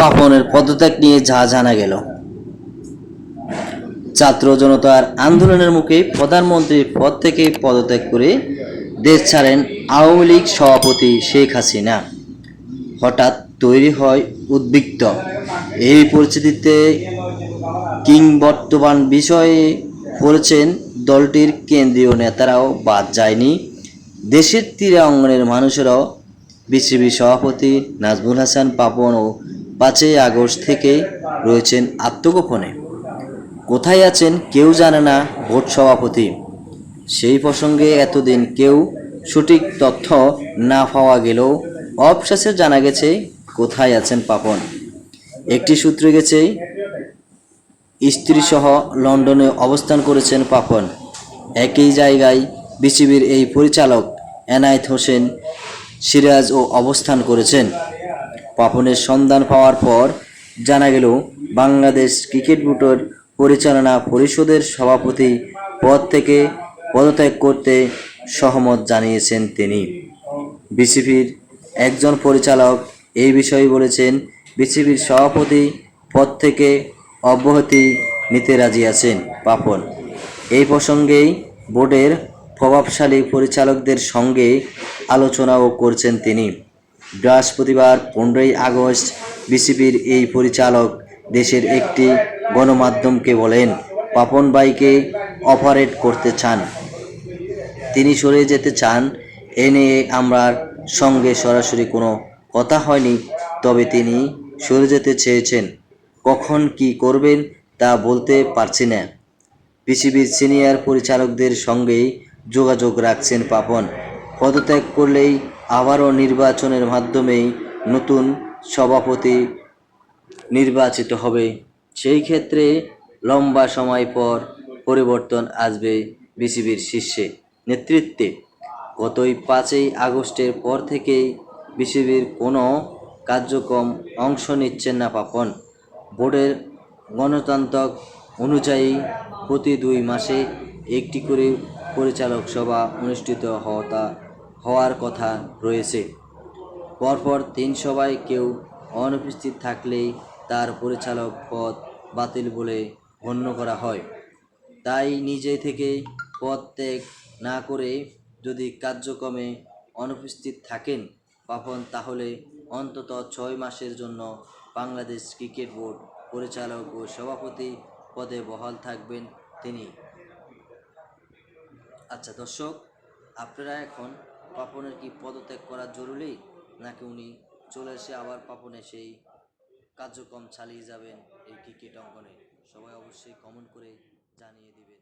পাপনের পদত্যাগ নিয়ে যা জানা গেল। ছাত্র জনতার আন্দোলনের মুখে প্রধানমন্ত্রীর পদ থেকে পদত্যাগ করে দেশ ছাড়েন আওয়ামী লীগ সভাপতি শেখ হাসিনা। হঠাৎ তৈরি হয় উদ্বিগ্ন। এই পরিস্থিতিতে কিংবর্তমান বিষয়ে পড়েছেন দলটির কেন্দ্রীয় নেতারাও বাদ যায়নি। দেশের তীরে অঙ্গনের মানুষেরাও বিসিবি সভাপতি নাজমুল হাসান পাপন ও পাঁচই আগস্ট থেকে রয়েছেন আত্মগোপনে। কোথায় আছেন কেউ জানে না ভোট সভাপতি। সেই প্রসঙ্গে এতদিন কেউ সঠিক তথ্য না পাওয়া গেলেও অবশেষে জানা গেছে কোথায় আছেন পাপন। একটি সূত্রে গেছে, স্ত্রীসহ লন্ডনে অবস্থান করেছেন পাপন। একই জায়গায় বিসিবির এই পরিচালক এনায়েত হোসেন সিরাজ ও অবস্থান করেছেন। পাপনের সন্ধান পাওয়ার পর জানা গেল, বাংলাদেশ ক্রিকেট বোর্ডের পরিচালনা পরিষদের সভাপতি পদ থেকে পদত্যাগ করতে সহমত জানিয়েছেন তিনি। বিসিবির একজন পরিচালক এই বিষয়ে বলেছেন, বিসিবির সভাপতি পদ থেকে অব্যাহতি নিতে রাজি আছেন পাপন। এই প্রসঙ্গেই বোর্ডের প্রভাবশালী পরিচালকদের সঙ্গে আলোচনাও করছেন তিনি। বৃহস্পতিবার পনেরোই আগস্ট বিসিবির এই পরিচালক দেশের একটি গণমাধ্যমকে বলেন, পাপন ভাইকে অপারেট করতে চান। তিনি সরে যেতে চান, এ নিয়ে আমার সঙ্গে সরাসরি কোনো কথা হয়নি, তবে তিনি সরে যেতে চেয়েছেন। কখন কি করবেন তা বলতে পারছি না। বিসিবির সিনিয়র পরিচালকদের সঙ্গেই যোগাযোগ রাখছেন পাপন। পদত্যাগ করলেই আবারও নির্বাচনের মাধ্যমেই নতুন সভাপতি নির্বাচিত হবে। সেই ক্ষেত্রে লম্বা সময় পর পরিবর্তন আসবে বিসিবির শীর্ষে। নেতৃত্বে গতই পাঁচই আগস্টের পর থেকেই বিসিবির কোনো কার্যক্রম অংশ নিচ্ছেন না পাপন। বোর্ডের গণতান্ত্রিক অনুযায়ী প্রতি দুই মাসে একটি করে পরিচালক সভা অনুষ্ঠিত হওয়া হওয়ার কথা রয়েছে। পরপর তিন সভায় কেউ অনুপস্থিত থাকলেই তার পরিচালক পদ বাতিল বলে গণ্য করা হয়। তাই নিজে থেকে পদ ত্যাগ না করে যদি কার্যক্রমে অনুপস্থিত থাকেন পাপন, তাহলে অন্তত ছয় মাসের জন্য বাংলাদেশ ক্রিকেট বোর্ড পরিচালক ও সভাপতি পদে বহাল থাকবেন তিনি। আচ্ছা দর্শক, আপনারা এখন পাপনের কি পদত্যাগ করা জরুরি? নাকি উনি চলে এসে আবার পাপনে সেই কার্যক্রম চালিয়ে যাবেন এই ক্রিকেট অঙ্গনে? সবাই অবশ্যই কমেন্ট করে জানিয়ে দিবেন।